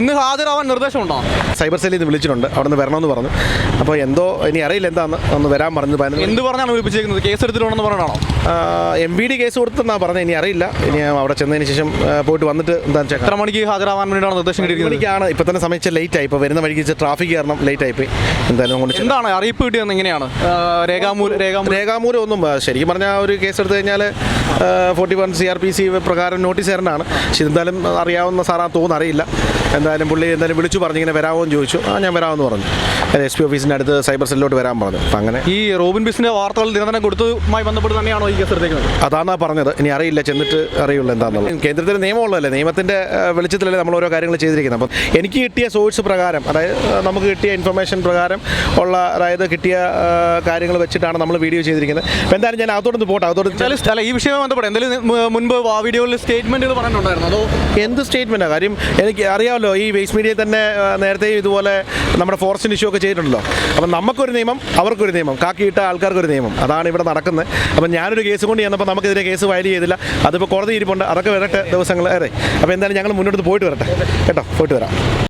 ഇന്ന് ഹാജരാവാൻ നിർദ്ദേശമുണ്ടോ? സൈബർ സെല്ലിൽ നിന്ന് വിളിച്ചിട്ടുണ്ട്. അവിടെ നിന്ന് വരണമെന്ന് പറഞ്ഞു. അപ്പോൾ എന്തോ ഇനി അറിയില്ല എന്താന്ന് ഒന്ന് വരാൻ പറഞ്ഞു പറഞ്ഞു എന്ത് പറഞ്ഞാണ് വിളിപ്പിച്ചേക്കുന്നത് കേസ് എടുത്തിട്ടുണ്ടെന്ന് പറഞ്ഞാണോ? എം ബി ഡി കേസ് കൊടുത്തെന്നാണ് പറഞ്ഞത്. ഇനി അറിയില്ല. ഇനി അവിടെ ചെന്നതിന് ശേഷം പോയിട്ട് വന്നിട്ട് എന്താണെന്ന് എത്ര വെച്ചാൽ മണിക്ക് ഹാജരാവാൻ വേണ്ടിയാണ് നിർദ്ദേശം കിട്ടിയിരിക്കുന്നത്? ഇപ്പോൾ ഇപ്പം തന്നെ സമയം ലേറ്റ് ആയി. ഇപ്പോൾ വരുന്ന വഴിക്ക് ട്രാഫിക് കാരണം ലേറ്റ് ആയിപ്പോയി എന്തായാലും. എന്താണ്? അറിയിപ്പ് കിട്ടിയത് എങ്ങനെയാണ്? രേഖാമൂല രേഖാമൂല ഒന്നും ശരിക്കും പറഞ്ഞാൽ ഒരു കേസ് എടുത്തു കഴിഞ്ഞാൽ forty one C R P C പ്രകാരം നോട്ടീസ് തരണമാണ് പക്ഷെ എന്തായാലും അറിയാവുന്ന സാറാ തോന്നുന്നു. അറിയില്ല. എന്തായാലും പുള്ളി എന്തായാലും വിളിച്ചു പറഞ്ഞു ഇങ്ങനെ വരാമോ എന്ന് ചോദിച്ചു. ആ ഞാൻ വരാമെന്ന് പറഞ്ഞു. എസ് പി ഓഫീസിന്റെ അടുത്ത് സൈബർ സെല്ലിലോട്ട് വരാൻ പറഞ്ഞു. അപ്പം അങ്ങനെ ഈ റോബിൻ ബിസിന്റെ വാർത്തകൾ നിരന്തരം കൊടുത്തതുമായി ബന്ധപ്പെട്ട് തന്നെയാണോ ഈ കേസ് എടുത്തേക്കുന്നത്? അതാണ് പറഞ്ഞത്. ഇനി അറിയില്ല ചെന്നിട്ട് അറിയുള്ളൂ എന്താണെന്നുള്ളത് കേന്ദ്രത്തിന്റെ നിയമമുള്ളതല്ലേ? നിയമത്തിന്റെ വെളിച്ചത്തിലല്ലേ നമ്മൾ ഓരോ കാര്യങ്ങൾ ചെയ്തിരിക്കുന്നത്. അപ്പം എനിക്ക് കിട്ടിയ സോഴ്സ് പ്രകാരം അതായത് നമുക്ക് കിട്ടിയ ഇൻഫർമേഷൻ പ്രകാരം ഉള്ള അതായത് കിട്ടിയ കാര്യങ്ങൾ വെച്ചിട്ടാണ് നമ്മൾ വീഡിയോ ചെയ്തിരിക്കുന്നത്. അപ്പം എന്തായാലും ഞാൻ അതോടൊന്ന് പോട്ടെ. അതോട് അല്ല ഈ വിഷയം ബന്ധപ്പെട്ട് എന്തെങ്കിലും മുൻപ് ആ വീഡിയോയിൽ സ്റ്റേറ്റ്മെന്റുകൾ പറഞ്ഞിട്ടുണ്ടായിരുന്നു. അതോ എന്ത് സ്റ്റേറ്റ്മെന്റാണ് കാര്യം എനിക്ക് അറിയാമല്ലോ. ഈ വേസ്റ്റ് മീഡിയ തന്നെ നേരത്തെ ഇതുപോലെ നമ്മുടെ ഫോറസ്റ്റിന് ഇഷ്യൂ ഒക്കെ ചെയ്തിട്ടുണ്ടല്ലോ. അപ്പം നമുക്കൊരു നിയമം അവർക്കൊരു നിയമം കാക്കിയിട്ട ആൾക്കാർക്കൊരു നിയമം. അതാണ് ഇവിടെ നടക്കുന്നത് അപ്പം ഞാനൊരു കേസ് കൊണ്ട് ചെന്നപ്പോൾ നമുക്കെതിരെ കേസ് ഫയൽ ചെയ്തില്ല. അതിപ്പോൾ കോടതി ഇരിപ്പുണ്ട്. അതൊക്കെ വരട്ടെ ദിവസങ്ങൾ അതെ. അപ്പോൾ എന്തായാലും ഞങ്ങൾ മുന്നോട്ട് പോയിട്ട് വരട്ടെ. കേട്ടോ? പോയിട്ട് വരാം.